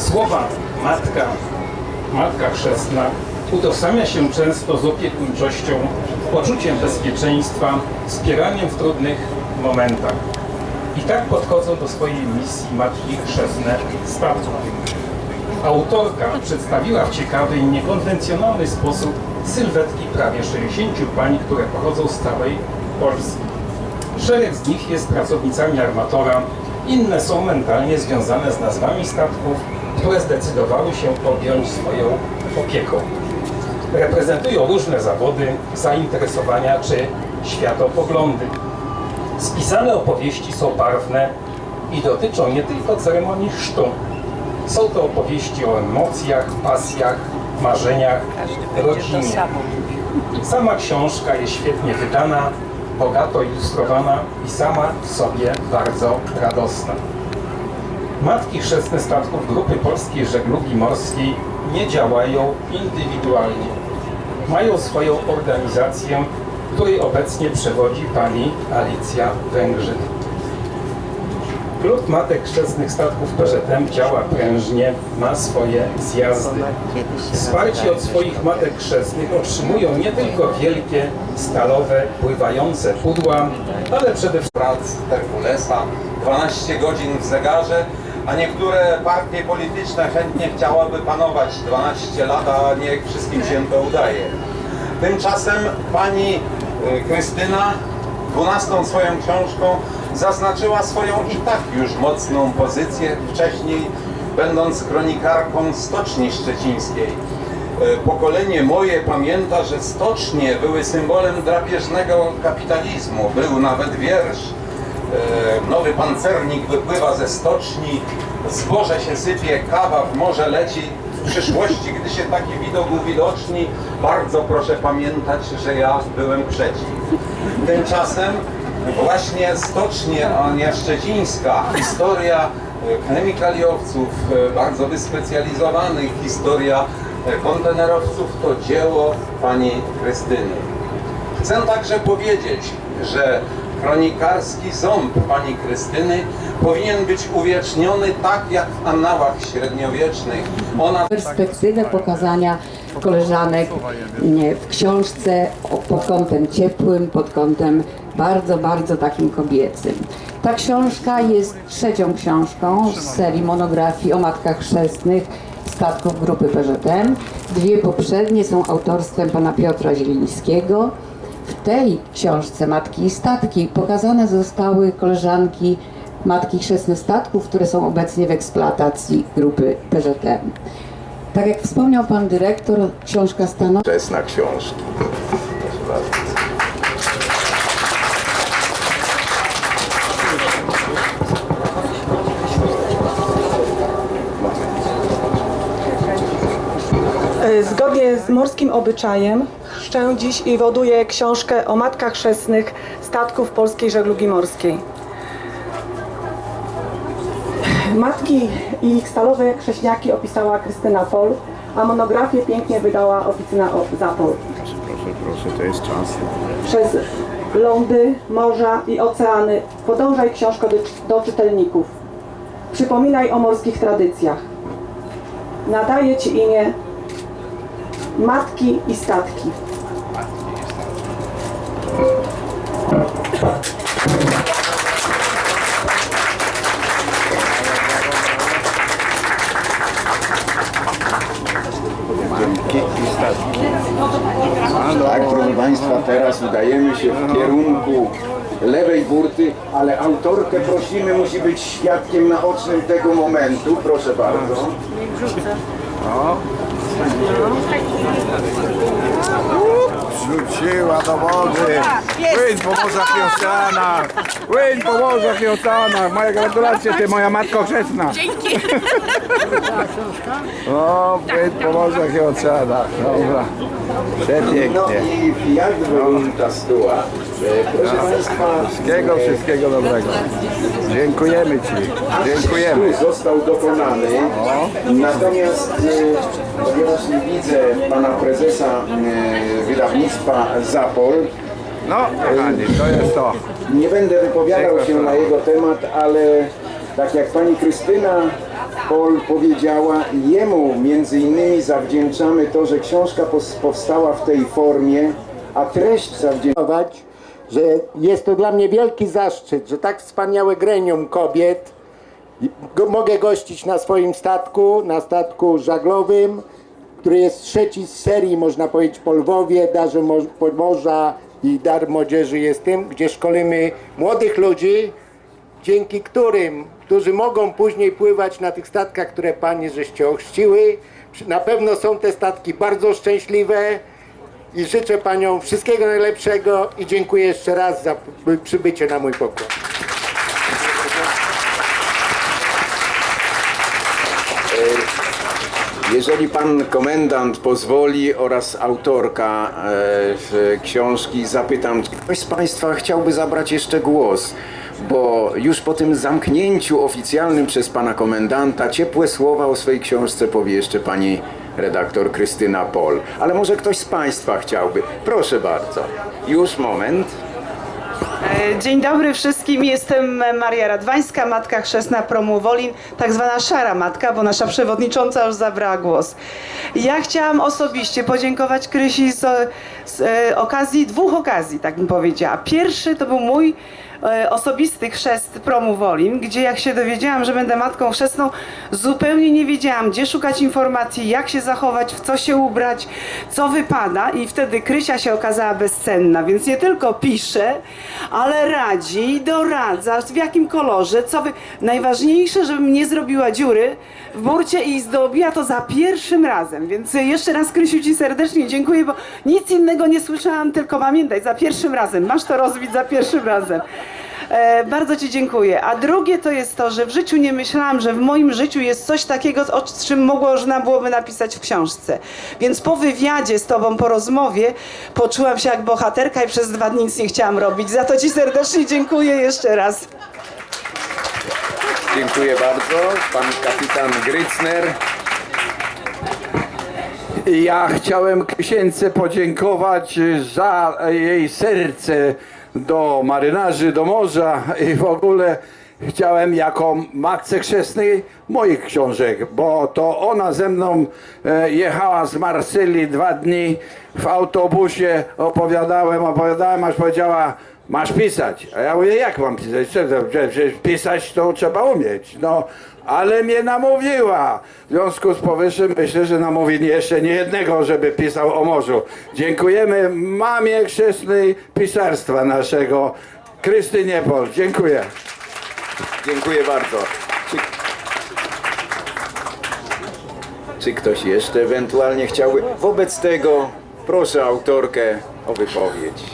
Słowa matka, matka chrzestna utożsamia się często z opiekuńczością, poczuciem bezpieczeństwa, wspieraniem w trudnych momentach. I tak podchodzą do swojej misji matki chrzestne statku. Autorka przedstawiła w ciekawy i niekonwencjonalny sposób sylwetki prawie 60 pań, które pochodzą z całej Polski. Szereg z nich jest pracownicami armatora, inne są mentalnie związane z nazwami statków, które zdecydowały się podjąć swoją opieką. Reprezentują różne zawody, zainteresowania czy światopoglądy. Spisane opowieści są barwne i dotyczą nie tylko ceremonii chrztu. Są to opowieści o emocjach, pasjach, marzeniach, rodzinie. Sama książka jest świetnie wydana, bogato ilustrowana i sama w sobie bardzo radosna. Matki chrzestne statków Grupy Polskiej Żeglugi Morskiej nie działają indywidualnie. Mają swoją organizację, której obecnie przewodzi pani Alicja Węgrzyn. Klub Matek Chrzestnych Statków PZM działa prężnie, ma swoje zjazdy. Wsparcie od swoich matek chrzestnych otrzymują nie tylko wielkie, stalowe, pływające pudła, ale przede wszystkim prac Herkulesa, 12 godzin w zegarze, a niektóre partie polityczne chętnie chciałaby panować 12 lat, a nie wszystkim się to udaje. Tymczasem pani y, Krystyna 12 swoją książką zaznaczyła swoją i tak już mocną pozycję wcześniej, będąc kronikarką Stoczni Szczecińskiej. E, Pokolenie moje pamięta, że stocznie były symbolem drapieżnego kapitalizmu. Był nawet wiersz. E, Nowy pancernik wypływa ze stoczni, zboże się sypie, kawa w morze leci. W przyszłości, gdy się taki widok uwidoczni, bardzo proszę pamiętać, że ja byłem przeciw. Tymczasem właśnie stocznie, a nie szczecińska historia e, chemikaliowców, e, bardzo wyspecjalizowanych, historia kontenerowców to dzieło pani Krystyny. Chcę także powiedzieć, że kronikarski ząb pani Krystyny powinien być uwieczniony tak jak w annałach średniowiecznych. Ona perspektywę pokazania koleżanek w książce pod kątem ciepłym, pod kątem bardzo, bardzo takim kobiecym. Ta książka jest trzecią książką z serii monografii o matkach chrzestnych statków grupy PZM. Dwie poprzednie są autorstwem pana Piotra Zielińskiego. W tej książce Matki i Statki pokazane zostały koleżanki Matki Chrzestnych Statków, które są obecnie w eksploatacji grupy PZM. Tak jak wspomniał pan dyrektor, książka stanowi Wczesna książki. Proszę bardzo. Zgodnie z morskim obyczajem chrzczę dziś i woduję książkę o matkach chrzestnych statków polskiej żeglugi morskiej. Matki i ich stalowe chrześniaki opisała Krystyna Pol, a monografię pięknie wydała Oficyna Zapol. Proszę, proszę, to jest czas. Przez lądy, morza i oceany podążaj książko do, do czytelników. Przypominaj o morskich tradycjach. Nadaję Ci imię Matki i Statki. Tak, proszę Państwa, teraz udajemy się w kierunku lewej burty, ale autorkę prosimy, musi być świadkiem naocznym tego momentu. Proszę bardzo. 你好。Rzuciła do wody. Płyn po morzach i oceanach. Płyn po morzach i oceanach. Moje gratulacje, ty moja matko chrzestna. Dzięki. O, płyn po morzach i oceanach. Dobra. No Przepięknie. i jak wygląda stuła? E, Proszę Państwa, Wszystkiego, wszystkiego dobrego. Dziękujemy Ci. Dziękujemy. Stół został dokonany, natomiast e, ponieważ nie widzę pana prezesa e, wydawnictwa Zapol, No, kochani, to jest to. nie będę wypowiadał się na jego temat, ale tak jak pani Krystyna Pol powiedziała, jemu między innymi zawdzięczamy to, że książka powstała w tej formie, a treść zawdzięczamy że jest to dla mnie wielki zaszczyt, że tak wspaniałe gremium kobiet mogę gościć na swoim statku, na statku żaglowym, który jest trzeci z serii, można powiedzieć, po Lwowie, Darze Mo- Pomorza i Dar Młodzieży jest tym, gdzie szkolimy młodych ludzi, dzięki którym, którzy mogą później pływać na tych statkach, które panie żeście ochrzciły. Na pewno są te statki bardzo szczęśliwe, i życzę Paniom wszystkiego najlepszego i dziękuję jeszcze raz za przybycie na mój pokład. Jeżeli pan komendant pozwoli oraz autorka e, książki, zapytam, czy ktoś z państwa chciałby zabrać jeszcze głos, bo już po tym zamknięciu oficjalnym przez pana komendanta ciepłe słowa o swojej książce powie jeszcze pani redaktor Krystyna Pol. Ale może ktoś z państwa chciałby? Proszę bardzo. Już moment. E, Dzień dobry wszystkim, jestem Maria Radwańska, matka chrzestna Promu Wolin, tak zwana szara matka, bo nasza przewodnicząca już zabrała głos. Ja chciałam osobiście podziękować Krysi z, z e, okazji, dwóch okazji, tak bym powiedziała. Pierwszy to był mój osobisty chrzest Promu Wolin, gdzie jak się dowiedziałam, że będę matką chrzestną, zupełnie nie wiedziałam, gdzie szukać informacji, jak się zachować, w co się ubrać, co wypada. I wtedy Krysia się okazała bezcenna, więc nie tylko pisze, ale radzi, doradza, w jakim kolorze, co wy... Najważniejsze, żebym nie zrobiła dziury w burcie i zdobiła to za pierwszym razem, więc jeszcze raz Krysiu Ci serdecznie dziękuję, bo nic innego nie słyszałam, tylko pamiętaj, za pierwszym razem, masz to rozbić za pierwszym razem. E, bardzo Ci dziękuję. A drugie to jest to, że w życiu nie myślałam, że w moim życiu jest coś takiego, o czym można byłoby napisać w książce. Więc po wywiadzie z Tobą, po rozmowie, poczułam się jak bohaterka i przez dwa dni nic nie chciałam robić. Za to Ci serdecznie dziękuję jeszcze raz. Dziękuję bardzo. Pan kapitan Grycner. Ja chciałem Krysience podziękować za jej serce do marynarzy, do morza i w ogóle chciałem jako matce chrzestnej moich książek, bo to ona ze mną e, jechała z Marsylii dwa dni w autobusie, opowiadałem, opowiadałem, aż powiedziała masz pisać. A ja mówię, jak mam pisać? Przecież pisać to trzeba umieć. No, ale mnie namówiła. W związku z powyższym myślę, że namówi jeszcze nie jednego, żeby pisał o morzu. Dziękujemy mamie chrzestnej pisarstwa naszego, Krystynie Pol. Dziękuję. Dziękuję bardzo. Czy, czy ktoś jeszcze ewentualnie chciałby? Wobec tego proszę autorkę o wypowiedź.